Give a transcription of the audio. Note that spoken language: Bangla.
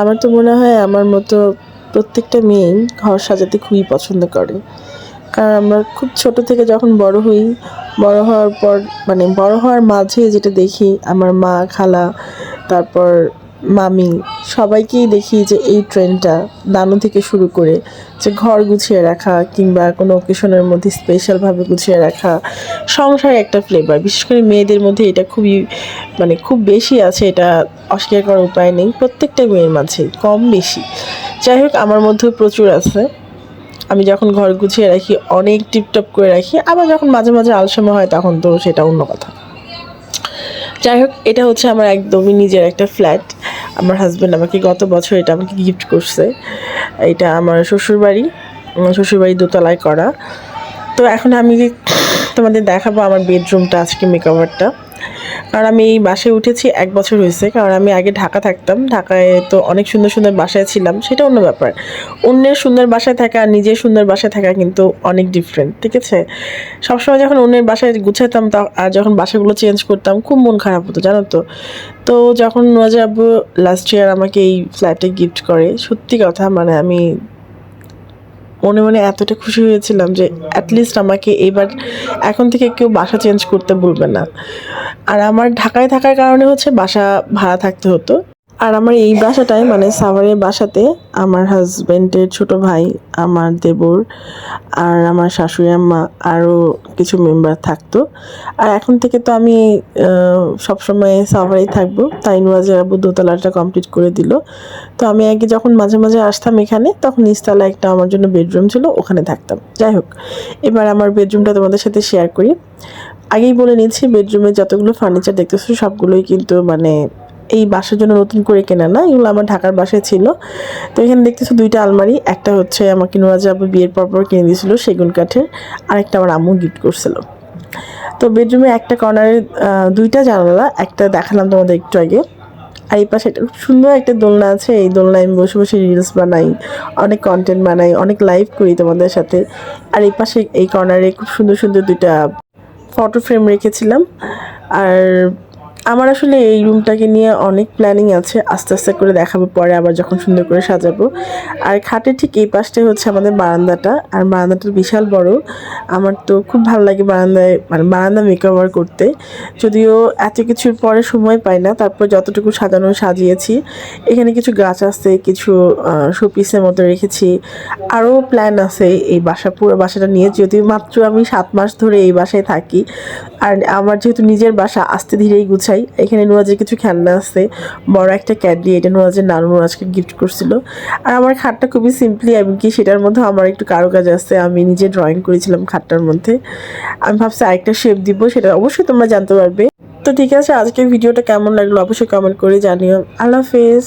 আমার তো মনে হয় আমার মতো প্রত্যেকটা মেয়েই ঘর সাজাতে খুবই পছন্দ করে। কারণ আমরা খুব ছোট থেকে যখন বড় হই, বড় হওয়ার পর মানে বড় হওয়ার মাঝে যেটা দেখি, আমার মা, খালা, তারপর মামি, সবাইকেই দেখি যে এই ট্রেন্ডটা নানু থেকে শুরু করে যে ঘর গুছিয়ে রাখা কিংবা কোনো অকেশনের মধ্যে স্পেশালভাবে গুছিয়ে রাখা, সংসারে একটা ফ্লেভার বিশেষ করে মেয়েদের মধ্যে এটা খুবই মানে খুব বেশি আছে, এটা অস্বীকার করার উপায় নেই। প্রত্যেকটা মেয়ের মাঝে কম বেশি। যাই হোক, আমার মধ্যেও প্রচুর আছে। আমি যখন ঘর গুছিয়ে রাখি, অনেক টিপটপ করে রাখি, আবার যখন মাঝে মাঝে আলসেমা হয়, তখন তো সেটা অন্য কথা। যাই হোক, এটা হচ্ছে আমার একদমই নিজের একটা ফ্ল্যাট আমার হাজব্যান্ড আমাকে গত বছর এটা আমাকে গিফট করছে। এটা আমার শ্বশুরবাড়ি শ্বশুরবাড়ি দোতলায় করা। তো এখন আমি তোমাদের দেখাবো আমার বেডরুমটা আজকে মেকওভারটা কারণ আমি এই বাসায় উঠেছি এক বছর হয়েছে, কারণ আমি আগে ঢাকা থাকতাম। ঢাকায় তো অনেক সুন্দর সুন্দর বাসায় ছিলাম, সেটা অন্য ব্যাপার। অন্যের সুন্দর বাসায় থাকা আর নিজের সুন্দর বাসায় থাকা কিন্তু অনেক ডিফারেন্ট ঠিক আছে? সবসময় যখন অন্যের বাসায় গুছাতাম তা আর যখন বাসাগুলো চেঞ্জ করতাম, খুব মন খারাপ হতো, জানো তো? তো যখন নোয়াজা আব্বু লাস্ট ইয়ার আমাকে এই ফ্ল্যাটে গিফট করে, সত্যি কথা মানে আমি মনে মনে এতটা খুশি হয়েছিলাম যে অ্যাটলিস্ট আমাকে এবার এখন থেকে কেউ বাসা চেঞ্জ করতে বলবে না। আর আমার ঢাকায় থাকার কারণে হচ্ছে বাসা ভাড়া থাকতে হতো। আর আমার এই বাসাটায় মানে সাভারের বাসাতে, আমার হাজব্যান্ডের ছোট ভাই, আমার দেবর, আর আমার শাশুড়ি আম্মা, আরও কিছু মেম্বার থাকতো। আর এখন থেকে তো আমি সবসময় সাভারেই থাকব। তাই নুয়াজের আব্বু দোতলাটা কমপ্লিট করে দিল। তো আমি আগে যখন মাঝে মাঝে আসতাম এখানে, তখন নিচতলা একটা আমার জন্য বেডরুম ছিল, ওখানে থাকতাম। যাই হোক, এবার আমার বেডরুমটা তোমাদের সাথে শেয়ার করি। আগেই বলে নিচ্ছি বেডরুমে যতগুলো ফার্নিচার দেখতেছো, সবগুলোই কিন্তু মানে এই বাসার জন্য নতুন করে কেনা না, এগুলো আমার ঢাকার বাসায় ছিল। তো এখানে দেখতেছো দুইটা আলমারি, একটা হচ্ছে আমাকে নোয়াজা আব্বু বিয়ের পর পর কিনে দিয়েছিল, সেগুন কাঠের আর একটা আমার আম্মু গিফট করছিল। তো বেডরুমে একটা কর্নারে দুইটা জানালা, একটা দেখালাম তোমাদের একটু আগে। আর এই পাশে একটা সুন্দর একটা দোলনা আছে, এই দোলনায় আমি বসে বসে রিলস বানাই, অনেক কন্টেন্ট বানাই, অনেক লাইভ করি তোমাদের সাথে। আর এই পাশে এই কর্নারে খুব সুন্দর সুন্দর দুইটা ফটো ফ্রেম রেখেছিলাম। আর আমার আসলে এই রুমটাকে নিয়ে অনেক প্ল্যানিং আছে, আস্তে আস্তে করে দেখাবো, পরে আবার যখন সুন্দর করে সাজাবো। আর খাটের ঠিক এই পাশটাই হচ্ছে আমাদের বারান্দাটা, আর বারান্দাটা বিশাল বড়। আমার তো খুব ভালো লাগে বারান্দায় মানে বারান্দা মেকওভার করতে। যদিও এত কিছুর পরে সময় পাই না, তারপর যতটুকু সাজানো সাজিয়েছি, এখানে কিছু গাছ আছে, কিছু শোপিসের মতো রেখেছি। আরও প্ল্যান আছে এই বাসা, পুরো বাসাটা নিয়ে, যদিও মাত্র আমি সাত মাস ধরে এই বাসায় থাকি। আর আমার যেহেতু নিজের বাসা, আস্তে ধীরেই গুছাই এখানে নুরাজের কিছু খেলনা আছে। বড় একটা ক্যাডলি, এটা নুরাজের নানু নুরাজকে গিফট করছিল। আর আমার খাটটা খুবই সিম্পলি এমনকি সেটার মধ্যে আমার একটু কারুকাজ আছে। আমি নিজে ড্রয়িং করেছিলাম খাটটার মধ্যে। আমি ভাবছি আরেকটা শেপ দিব, সেটা অবশ্যই তোমরা জানতে পারবে। তো ঠিক আছে, আজকের ভিডিওটা কেমন লাগল অবশ্যই কমেন্ট করে জানিও। আল্লাহ হাফেজ।